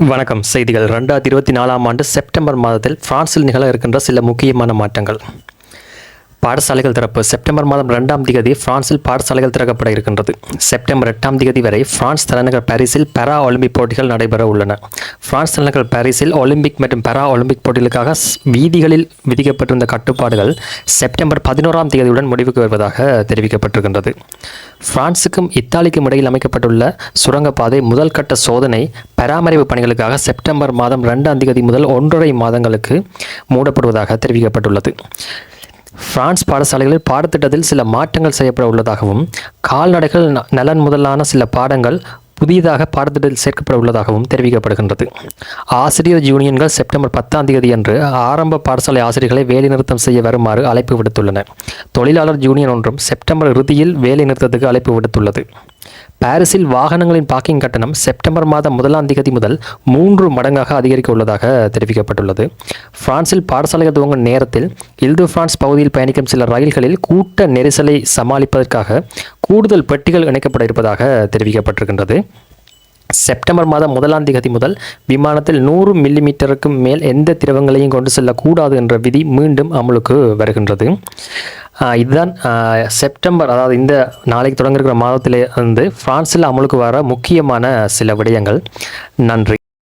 வணக்கம். செய்திகள். ரெண்டாயிரத்தி இருபத்தி நாலாம் ஆண்டு செப்டம்பர் மாதத்தில் பிரான்சில் நிகழ இருக்கின்ற சில முக்கியமான மாற்றங்கள். பாடசாலைகள் திறப்பு. செப்டம்பர் மாதம் ரெண்டாம் தேதி பிரான்சில் பாடசாலைகள் திறக்கப்பட இருக்கின்றது. செப்டம்பர் எட்டாம் தேதி வரை பிரான்ஸ் தலைநகர் பாரிஸில் பெரா ஒலிம்பிக் போட்டிகள் நடைபெற உள்ளன. பிரான்ஸ் தலைநகர் பாரிஸில் ஒலிம்பிக் மற்றும் பெரா ஒலிம்பிக் போட்டிகளுக்காக வீதிகளில் விதிக்கப்பட்டிருந்த கட்டுப்பாடுகள் செப்டம்பர் பதினோராம் தேதியுடன் முடிவுக்கு வருவதாக தெரிவிக்கப்பட்டிருக்கின்றது. பிரான்சுக்கும் இத்தாலிக்கும் இடையில் அமைக்கப்பட்டுள்ள சுரங்கப்பாதை முதல் கட்ட சோதனை பராமரிப்பு பணிகளுக்காக செப்டம்பர் மாதம் ரெண்டாம் தேதி முதல் ஒன்றரை மாதங்களுக்கு மூடப்படுவதாக தெரிவிக்கப்பட்டுள்ளது. பிரான்ஸ் பாடசாலைகளில் பாடத்திட்டத்தில் சில மாற்றங்கள் செய்யப்பட உள்ளதாகவும் கால்நடைகள் ந- நலன் முதலான சில பாடங்கள் புதிதாக பாடத்திட்டத்தில் சேர்க்கப்பட உள்ளதாகவும் தெரிவிக்கப்படுகின்றது. ஆசிரியர் யூனியன்கள் செப்டம்பர் பத்தாம் தேதி அன்று ஆரம்ப பாடசாலை ஆசிரியர்களை வேலைநிறுத்தம் செய்ய வருமாறு அழைப்பு விடுத்துள்ளன. தொழிலாளர் யூனியன் ஒன்றும் செப்டம்பர் இறுதியில் வேலைநிறுத்தத்துக்கு அழைப்பு விடுத்துள்ளது. பாரிஸில் வாகனங்களின் பார்க்கிங் கட்டணம் செப்டம்பர் மாதம் முதலாம் தேதி முதல் மூன்று மடங்காக அதிகரிக்க உள்ளதாக தெரிவிக்கப்பட்டுள்ளது. பிரான்சில் பாடசாலைகள் துவங்கும் நேரத்தில் இல்து பிரான்ஸ் பகுதியில் பயணிக்கும் சில ரயில்களில் கூட்ட நெரிசலை சமாளிப்பதற்காக கூடுதல் பெட்டிகள் இணைக்கப்பட இருப்பதாக தெரிவிக்கப்பட்டிருக்கின்றது. செப்டம்பர் மாதம் முதலாம் தேதி முதல் விமானத்தில் நூறு மில்லிமீட்டருக்கும் மேல் எந்த திரவங்களையும் கொண்டு செல்லக்கூடாது என்ற விதி மீண்டும் அமலுக்கு வருகின்றது. இதுதான் செப்டம்பர் அதாவது இந்த நாளைக்கு தொடங்கிருக்கிற மாதத்திலே வந்து பிரான்சில் அமலுக்கு வர முக்கியமான சில விடயங்கள். நன்றி.